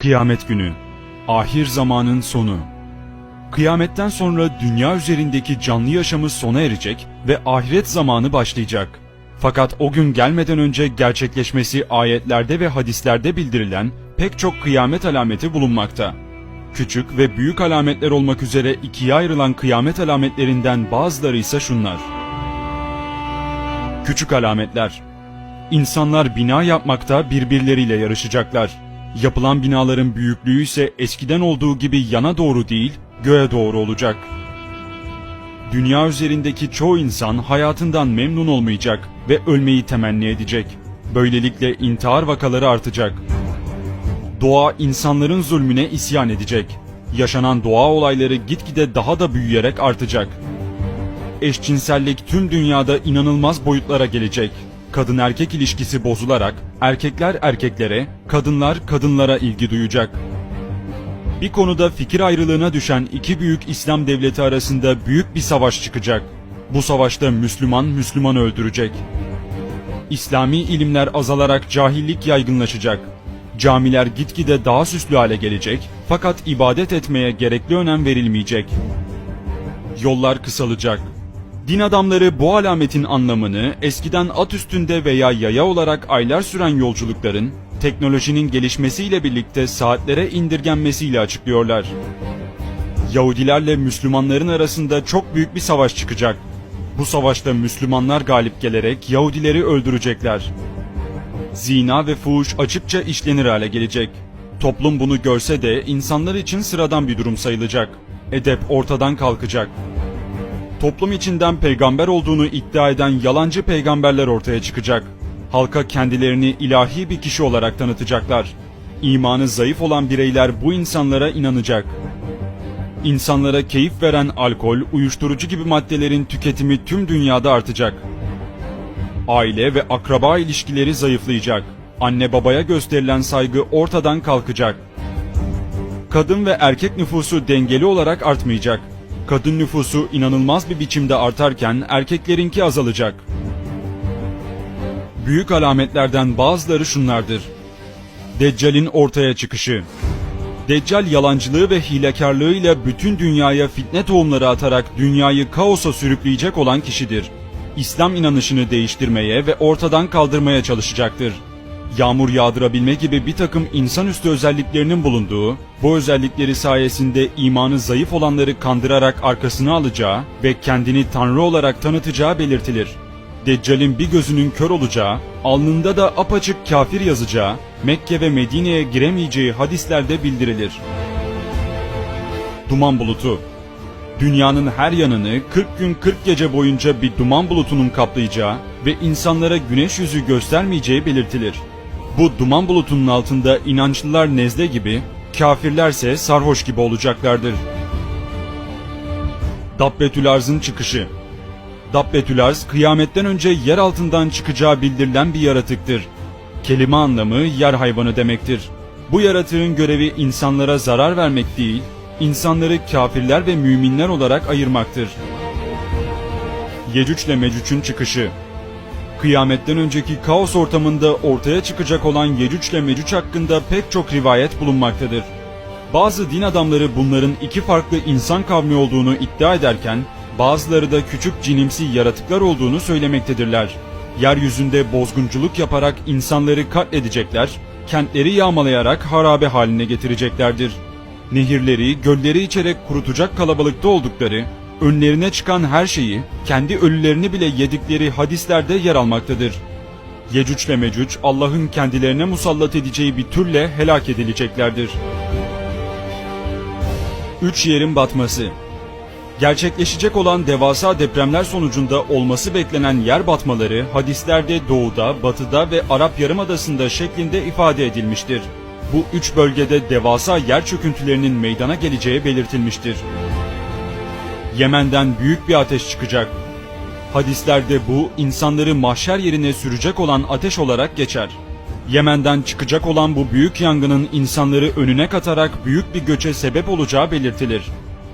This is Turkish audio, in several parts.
Kıyamet günü, ahir zamanın sonu. Kıyametten sonra dünya üzerindeki canlı yaşamı sona erecek ve ahiret zamanı başlayacak. Fakat o gün gelmeden önce gerçekleşmesi ayetlerde ve hadislerde bildirilen pek çok kıyamet alameti bulunmakta. Küçük ve büyük alametler olmak üzere ikiye ayrılan kıyamet alametlerinden bazıları ise şunlar. Küçük alametler İnsanlar bina yapmakta birbirleriyle yarışacaklar. Yapılan binaların büyüklüğü ise eskiden olduğu gibi yana doğru değil, göğe doğru olacak. Dünya üzerindeki çoğu insan hayatından memnun olmayacak ve ölmeyi temenni edecek. Böylelikle intihar vakaları artacak. Doğa insanların zulmüne isyan edecek. Yaşanan doğa olayları gitgide daha da büyüyerek artacak. Eşcinsellik tüm dünyada inanılmaz boyutlara gelecek. Kadın erkek ilişkisi bozularak erkekler erkeklere, kadınlar kadınlara ilgi duyacak. Bir konuda fikir ayrılığına düşen iki büyük İslam devleti arasında büyük bir savaş çıkacak. Bu savaşta Müslüman Müslümanı öldürecek. İslami ilimler azalarak cahillik yaygınlaşacak. Camiler gitgide daha süslü hale gelecek fakat ibadet etmeye gerekli önem verilmeyecek. Yollar kısalacak. Din adamları bu alametin anlamını eskiden at üstünde veya yaya olarak aylar süren yolculukların teknolojinin gelişmesiyle birlikte saatlere indirgenmesiyle açıklıyorlar. Yahudilerle Müslümanların arasında çok büyük bir savaş çıkacak. Bu savaşta Müslümanlar galip gelerek Yahudileri öldürecekler. Zina ve fuhuş açıkça işlenir hale gelecek. Toplum bunu görse de insanlar için sıradan bir durum sayılacak. Edep ortadan kalkacak toplum içinden peygamber olduğunu iddia eden yalancı peygamberler ortaya çıkacak. Halka kendilerini ilahi bir kişi olarak tanıtacaklar. İmanı zayıf olan bireyler bu insanlara inanacak. İnsanlara keyif veren alkol, uyuşturucu gibi maddelerin tüketimi tüm dünyada artacak. Aile ve akraba ilişkileri zayıflayacak. Anne babaya gösterilen saygı ortadan kalkacak. Kadın ve erkek nüfusu dengeli olarak artmayacak. Kadın nüfusu inanılmaz bir biçimde artarken erkeklerinki azalacak. Büyük alametlerden bazıları şunlardır. Deccal'in ortaya çıkışı. Deccal yalancılığı ve hilekarlığıyla bütün dünyaya fitne tohumları atarak dünyayı kaosa sürükleyecek olan kişidir. İslam inanışını değiştirmeye ve ortadan kaldırmaya çalışacaktır yağmur yağdırabilme gibi bir takım insanüstü özelliklerinin bulunduğu, bu özellikleri sayesinde imanı zayıf olanları kandırarak arkasına alacağı ve kendini Tanrı olarak tanıtacağı belirtilir. Deccal'in bir gözünün kör olacağı, alnında da apaçık kafir yazacağı, Mekke ve Medine'ye giremeyeceği hadislerde bildirilir. Duman bulutu Dünyanın her yanını 40 gün 40 gece boyunca bir duman bulutunun kaplayacağı ve insanlara güneş yüzü göstermeyeceği belirtilir. Bu duman bulutunun altında inançlılar nezle gibi, kafirlerse sarhoş gibi olacaklardır. Dabbetül Arz'ın çıkışı Dabbetül Arz, kıyametten önce yer altından çıkacağı bildirilen bir yaratıktır. Kelime anlamı yer hayvanı demektir. Bu yaratığın görevi insanlara zarar vermek değil, insanları kafirler ve müminler olarak ayırmaktır. Yecüc ile Mecüc'ün çıkışı Kıyametten önceki kaos ortamında ortaya çıkacak olan Yecüc ile Mecüc hakkında pek çok rivayet bulunmaktadır. Bazı din adamları bunların iki farklı insan kavmi olduğunu iddia ederken, bazıları da küçük cinimsi yaratıklar olduğunu söylemektedirler. Yeryüzünde bozgunculuk yaparak insanları katledecekler, kentleri yağmalayarak harabe haline getireceklerdir. Nehirleri, gölleri içerek kurutacak kalabalıkta oldukları, önlerine çıkan her şeyi, kendi ölülerini bile yedikleri hadislerde yer almaktadır. Yecüc ile Mecüc, Allah'ın kendilerine musallat edeceği bir türle helak edileceklerdir. Üç yerin batması Gerçekleşecek olan devasa depremler sonucunda olması beklenen yer batmaları hadislerde doğuda, batıda ve Arap Yarımadası'nda şeklinde ifade edilmiştir. Bu üç bölgede devasa yer çöküntülerinin meydana geleceği belirtilmiştir. Yemen'den büyük bir ateş çıkacak. Hadislerde bu insanları mahşer yerine sürecek olan ateş olarak geçer. Yemen'den çıkacak olan bu büyük yangının insanları önüne katarak büyük bir göçe sebep olacağı belirtilir.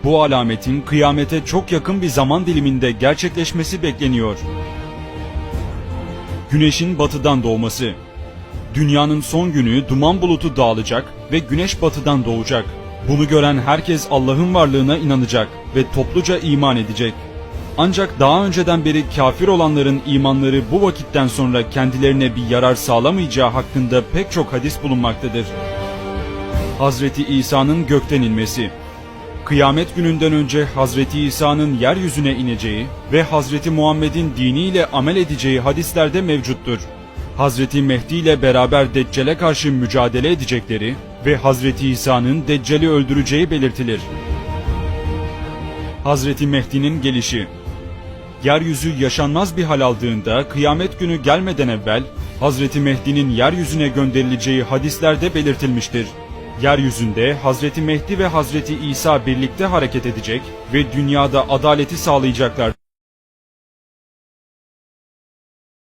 Bu alametin kıyamete çok yakın bir zaman diliminde gerçekleşmesi bekleniyor. Güneşin batıdan doğması Dünyanın son günü duman bulutu dağılacak ve güneş batıdan doğacak. Bunu gören herkes Allah'ın varlığına inanacak ve topluca iman edecek. Ancak daha önceden beri kafir olanların imanları bu vakitten sonra kendilerine bir yarar sağlamayacağı hakkında pek çok hadis bulunmaktadır. Hazreti İsa'nın gökten inmesi Kıyamet gününden önce Hazreti İsa'nın yeryüzüne ineceği ve Hazreti Muhammed'in diniyle amel edeceği hadislerde mevcuttur. Hazreti Mehdi ile beraber Deccal'e karşı mücadele edecekleri ve Hazreti İsa'nın Deccal'i öldüreceği belirtilir. Hazreti Mehdi'nin gelişi Yeryüzü yaşanmaz bir hal aldığında kıyamet günü gelmeden evvel Hazreti Mehdi'nin yeryüzüne gönderileceği hadislerde belirtilmiştir. Yeryüzünde Hazreti Mehdi ve Hazreti İsa birlikte hareket edecek ve dünyada adaleti sağlayacaklar.